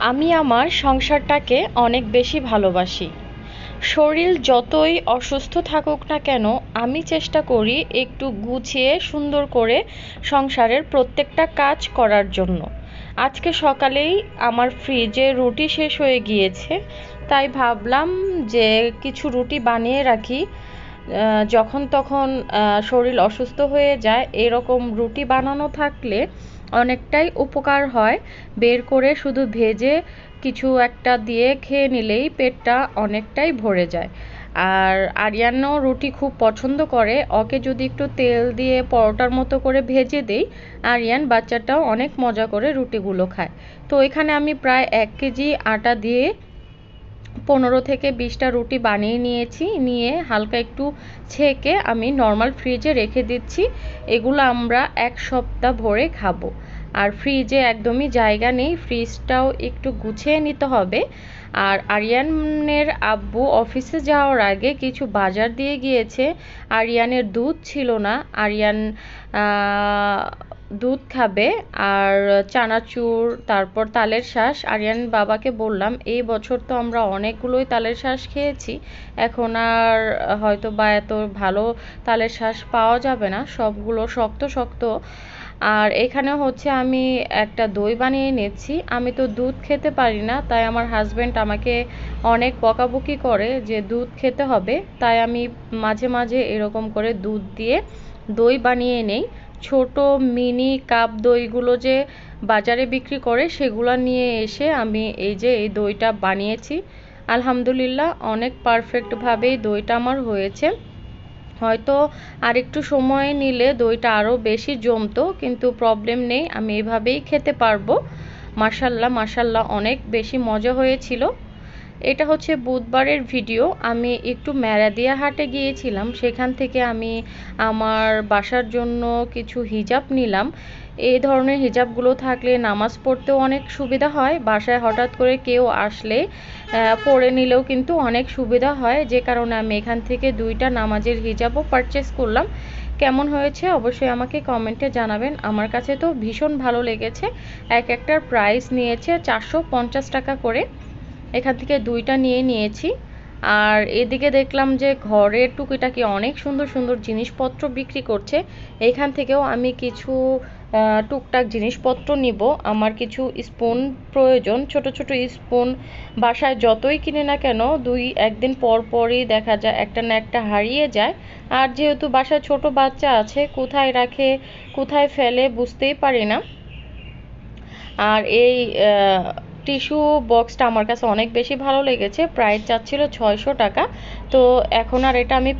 আমি আমার সংসারটাকে অনেক বেশি ভালোবাসি। শরীর যতই অসুস্থ থাকুক না কেন, আমি চেষ্টা করি একটু গুছিয়ে সুন্দর করে সংসারের প্রত্যেকটা কাজ করার জন্য। আজকে সকালেই আমার ফ্রিজে রুটি শেষ হয়ে গিয়েছে, তাই ভাবলাম যে কিছু রুটি বানিয়ে রাখি। যখন তখন শরীর অসুস্থ হয়ে যায়, এরকম রুটি বানানো থাকলে অনেকটাই উপকার হয়। বের করে শুধু ভেজে কিছু একটা দিয়ে খেয়ে নিলেই পেটটা অনেকটাই ভরে যায়। আর আরিয়ানও রুটি খুব পছন্দ করে। ওকে যদি একটু তেল দিয়ে পরোটার মতো করে ভেজে দেই, আরিয়ান বাচ্চাটাও অনেক মজা করে রুটিগুলো খায়। তো এখানে আমি প্রায় এক কেজি আটা দিয়ে পনেরো থেকে বিশটা রুটি বানিয়ে নিয়েছি, নিয়ে হালকা একটু ছেঁকে আমি নর্মাল ফ্রিজে রেখে দিচ্ছি। এগুলো আমরা এক সপ্তাহ ভরে খাব। আর ফ্রিজে একদমই জায়গা নেই ফ্রিজটাও একটু গুছিয়ে নিতে হবে। আর আরিয়ানের আব্বু অফিসে যাওয়ার আগে কিছু বাজার দিয়ে গিয়েছে। আরিয়ানের দুধ ছিল না। আরিয়ান দুধ খাবে আর চানাচুর, তারপর তালের শ্বাস আরিয়ান বাবাকে বললাম, এই বছর তো আমরা অনেকগুলোই তালের শাঁস খেয়েছি। এখন আর হয়তো বা এত ভালো তালের শাঁস পাওয়া যাবে না। সবগুলো শক্ত শক্ত। আর এখানে হচ্ছে আমি একটা দই বানিয়ে নিচ্ছি। আমি তো দুধ খেতে পারি না, তাই আমার হাজব্যান্ড আমাকে অনেক বকাবকি করে যে দুধ খেতে হবে। তাই আমি মাঝে মাঝে এরকম করে দুধ দিয়ে দই বানিয়ে নেই। ছোট মিনি কাপ দইগুলো যে বাজারে বিক্রি করে, সেগুলো নিয়ে এসে আমি এই যে এই দইটা বানিয়েছি। আলহামদুলিল্লাহ, অনেক পারফেক্টভাবেই দইটা আমার হয়েছে। হয়তো আর একটু সময় নিলে দইটা আরও বেশি জমতো, কিন্তু প্রবলেম নেই, আমি এভাবেই খেতে পারব। মাসাল্লাহ মাসাল্লাহ অনেক বেশি মজা হয়েছিল। এটা হচ্ছে বুধবারের ভিডিও। আমি একটু ম্যারাদিয়া হাটে গিয়েছিলাম। সেখান থেকে আমি আমার বাসার জন্য কিছু হিজাব নিলাম। এই ধরনের হিজাবগুলো থাকলে নামাজ পড়তেও অনেক সুবিধা হয়। বাসায় হঠাৎ করে কেউ আসলে পরে নিলেও কিন্তু অনেক সুবিধা হয়। যে কারণে আমি এখান থেকে দুইটা নামাজের হিজাবও পারচেস করলাম। কেমন হয়েছে অবশ্যই আমাকে কমেন্টে জানাবেন। আমার কাছে তো ভীষণ ভালো লেগেছে। এক একটার প্রাইস নিয়েছে চারশো পঞ্চাশ টাকা করে। এখান থেকে দুইটা নিয়ে নিয়েছি। আর এদিকে দেখলাম যে ঘরের টুকিটাকি অনেক সুন্দর সুন্দর জিনিসপত্র বিক্রি করছে। এখান থেকেও আমি কিছু টুকটাক জিনিসপত্র নিব। আমার কিছু স্পুন প্রয়োজন, ছোট ছোট স্পুন বাসায় যতই কিনে না কেন, দুই, একদিন পর পরই দেখা যায় একটা না একটা হারিয়ে যায়। আর যেহেতু বাসায় ছোট বাচ্চা আছে, কোথায় রাখে, কোথায় ফেলে বুঝতেই পারি না। আর এই টিস্যু বক্সটা আমার কাছে অনেক বেশি ভালো লেগেছে। প্রাইস চাচ্ছিল ছয়শো টাকা। তো এখন আর এটা আমি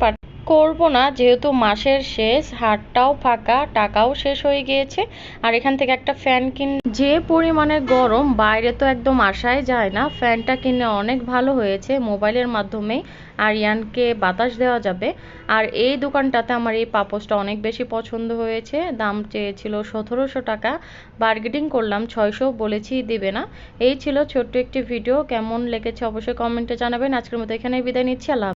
করব না, যেহেতু মাসের শেষ, হাটটাও ফাঁকা, টাকাও শেষ হয়ে গিয়েছে, আর এখান থেকে একটা ফ্যান কিন যে পরিমাণে গরম, বাইরে তো একদম আসাই যায় না। ফ্যানটা কিনে অনেক ভালো হয়েছে, মোবাইলের মাধ্যমে, আরিয়ানকে বাতাস দেওয়া যাবে। আর এই দোকানটাতে আমার এই পাপোসটা অনেক বেশি পছন্দ হয়েছে, দাম চেয়েছিল সতেরোশো টাকা। বার্গেটিং করলাম, ছয়শো বলেছি, দেবে না। এই ছিল ছোট্ট একটি ভিডিও, কেমন লেগেছে অবশ্যই কমেন্টে জানাবেন। আজকের মতো এখানে বিদায় নিচ্ছি, আল্লাহ